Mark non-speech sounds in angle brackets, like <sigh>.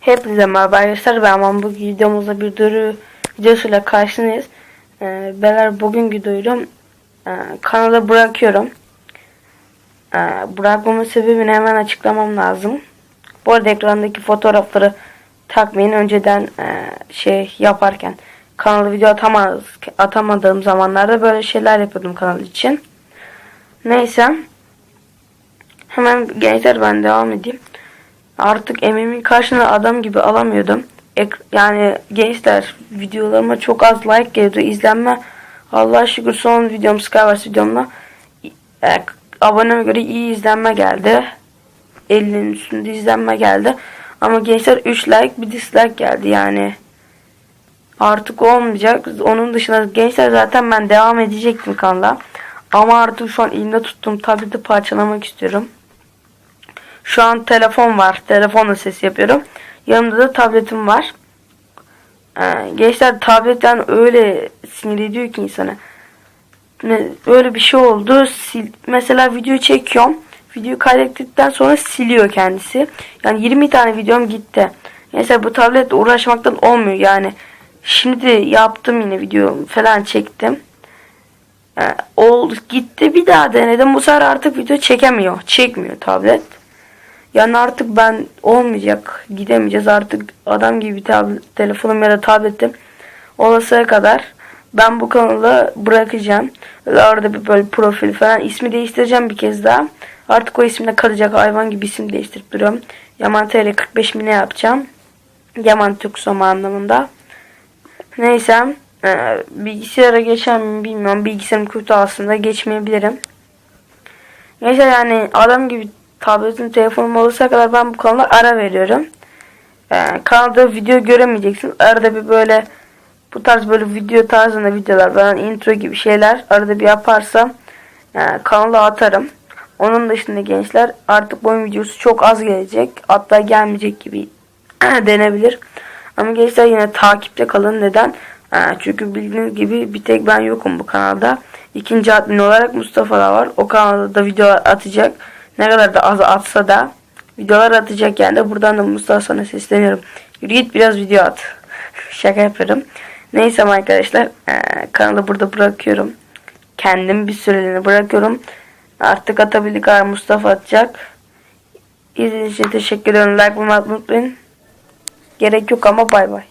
Hepinize merhaba arkadaşlar. Ben Aman bu videomuzda bir duyuru videosuyla karşınızdayız. Ee, beyler bugün duyurum. Ee, kanala bırakıyorum. Ee, bırakmamın sebebini hemen açıklamam lazım. Bu arada ekrandaki fotoğrafları takmayın. Önceden e, şey yaparken kanala video atamaz, atamadığım zamanlarda böyle şeyler yapıyordum kanal için. Neyse. Hemen gençler ben devam edeyim. Artık emeğimin karşılığını adam gibi alamıyordum. Ek, yani gençler videolarıma çok az like geliyordu. İzlenme Allah'a şükür son videom Skywars videomla e, aboneme göre iyi izlenme geldi. 50'nin üstünde izlenme geldi. Ama gençler 3 like bir dislike geldi yani. Artık olmayacak. Onun dışında gençler zaten ben devam edecektim kanala. Ama artık şu an elimde tuttuğum tableti parçalamak istiyorum. Şu an telefon var. Telefonla ses yapıyorum. Yanımda da tabletim var. Ee, gençler tabletten öyle sinir ediyor ki insanı. Ne- Öyle bir şey oldu. Sil, mesela video çekiyorum. Videoyu kaydettikten sonra siliyor kendisi. Yani 20 tane videom gitti. Mesela bu tabletle uğraşmaktan olmuyor yani. Şimdi de yaptım yine video falan çektim. Ee, oldu gitti bir daha denedim. Bu sefer artık video çekemiyor. Çekmiyor tablet. Yani artık ben olmayacak. Gidemeyeceğiz artık adam gibi tablet, telefonum ya da tabletim olasıya kadar ben bu kanalı bırakacağım. Orada bir böyle profil falan ismi değiştireceğim bir kez daha. Artık o isimde kalacak hayvan gibi isim değiştirip duruyorum. Yaman TL 45 mine yapacağım. Yaman Türk Soma anlamında. Neyse e, bilgisayara geçer mi bilmiyorum. Bilgisayarım kötü aslında geçmeyebilirim. Neyse yani adam gibi tabletim telefonum olursa kadar ben bu kanala ara veriyorum. Ee, kanalda video göremeyeceksin. Arada bir böyle bu tarz böyle video tarzında videolar falan intro gibi şeyler arada bir yaparsam e, kanala atarım. Onun dışında gençler artık oyun videosu çok az gelecek. Hatta gelmeyecek gibi <clears throat> denebilir. Ama gençler yine takipte kalın. Neden? Ee, çünkü bildiğiniz gibi bir tek ben yokum bu kanalda. İkinci admin olarak Mustafa da var. O kanalda da videolar atacak. Ne kadar da az atsa da videolar atacak yani de buradan da Mustafa sana sesleniyorum. Yürü git biraz video at. <laughs> Şaka yapıyorum. Neyse arkadaşlar kanalı burada bırakıyorum. Kendim bir süreliğine bırakıyorum. Artık atabildik kadar Mustafa atacak. İzlediğiniz için teşekkür ederim. Like olmayı unutmayın. Gerek yok ama bay bay.